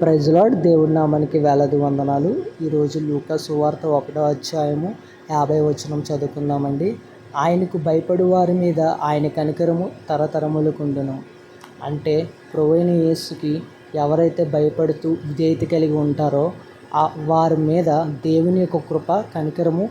ప్రజలాడ్ దేవుడి నామానికి వేలాది వందనాలు. ఈరోజు లూకా సువార్త ఒకటో అధ్యాయము యాభై వచనం చదువుకుందామండి. ఆయనకు భయపడు వారి మీద ఆయన కనికరము తరతరములకుండును. అంటే ప్రొవైన యేసుకి ఎవరైతే భయపడుతూ విధేయత కలిగి ఉంటారో ఆ వారి మీద దేవుని యొక్క కృప కనికరము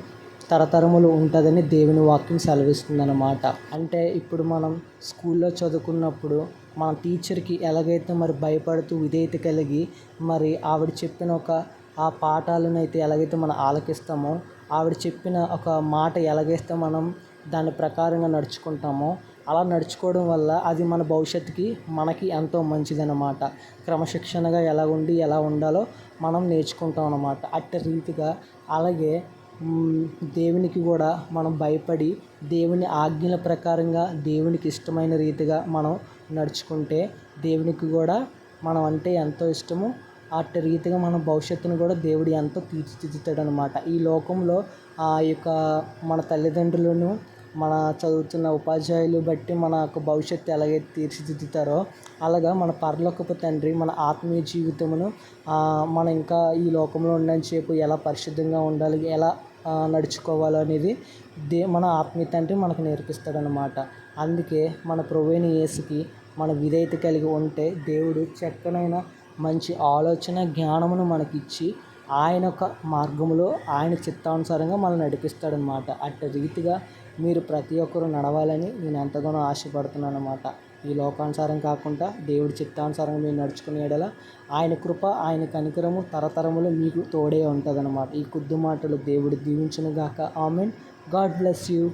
తరతరములు ఉంటుందని దేవుని వాక్యం సెలవిస్తుందన్నమాట. అంటే ఇప్పుడు మనం స్కూల్లో చదువుకున్నప్పుడు మన టీచర్కి ఎలాగైతే మరి భయపడుతూ విధేయత కలిగి మరి ఆవిడ చెప్పిన ఒక ఆ పాఠాలను అయితే ఎలాగైతే మనం ఆలకిస్తామో ఆవిడ చెప్పిన ఒక మాట ఎలాగైతే మనం దాని ప్రకారంగా నడుచుకుంటామో అలా నడుచుకోవడం వల్ల అది మన భవిష్యత్తుకి మనకి ఎంతో మంచిదన్నమాట. క్రమశిక్షణగా ఎలా ఉండి ఎలా ఉండాలో మనం నేర్చుకుంటాం అన్నమాట అట్టి రీతిగా అలాగే దేవునికి కూడా మనం భయపడి దేవుని ఆజ్ఞల ప్రకారంగా దేవునికి ఇష్టమైన రీతిగా మనం నడుచుకుంటే దేవునికి కూడా మనం అంటే ఎంతో ఇష్టము. అట్టి రీతిగా మన భవిష్యత్తును కూడా దేవుడు ఎంతో తీర్చిదిద్దుతాడు అనమాట ఈ లోకంలో ఆ యొక్క మన తల్లిదండ్రులను మన చదువుతున్న ఉపాధ్యాయులు బట్టి మన యొక్క భవిష్యత్తు ఎలాగైతే తీర్చిదిద్దుతారో అలాగా మన పరలోకపు తండ్రి మన ఆత్మీయ జీవితమును మన ఇంకా ఈ లోకంలో ఉన్నంతసేపు ఎలా పరిశుద్ధంగా ఉండాలి ఎలా నడుచుకోవాలో అనేది దే మన ఆత్మీయ తండ్రి మనకు నేర్పిస్తాడనమాట అందుకే మన ప్రభువైన యేసుకి మన విధేయత కలిగి ఉంటే దేవుడు చక్కనైన మంచి ఆలోచన జ్ఞానమును మనకిచ్చి ఆయన ఒక మార్గంలో ఆయన చిత్తానుసారంగా మనల్ని నడిపిస్తాడనమాట అట్టి రీతిగా మీరు ప్రతి ఒక్కరూ నడవాలని నేను ఎంతగానో ఆశపడుతున్నాను అనమాట ఈ లోకానుసారం కాకుండా దేవుడి చిత్తానుసారంగా మీరు నడుచుకునే ఎడల ఆయన కృప ఆయన కనికరము తరతరములు మీకు తోడే ఉంటుందన్నమాట. ఈ కొద్ది మాటలు దేవుడు దీవించును గాక ఆమెన్. God bless you.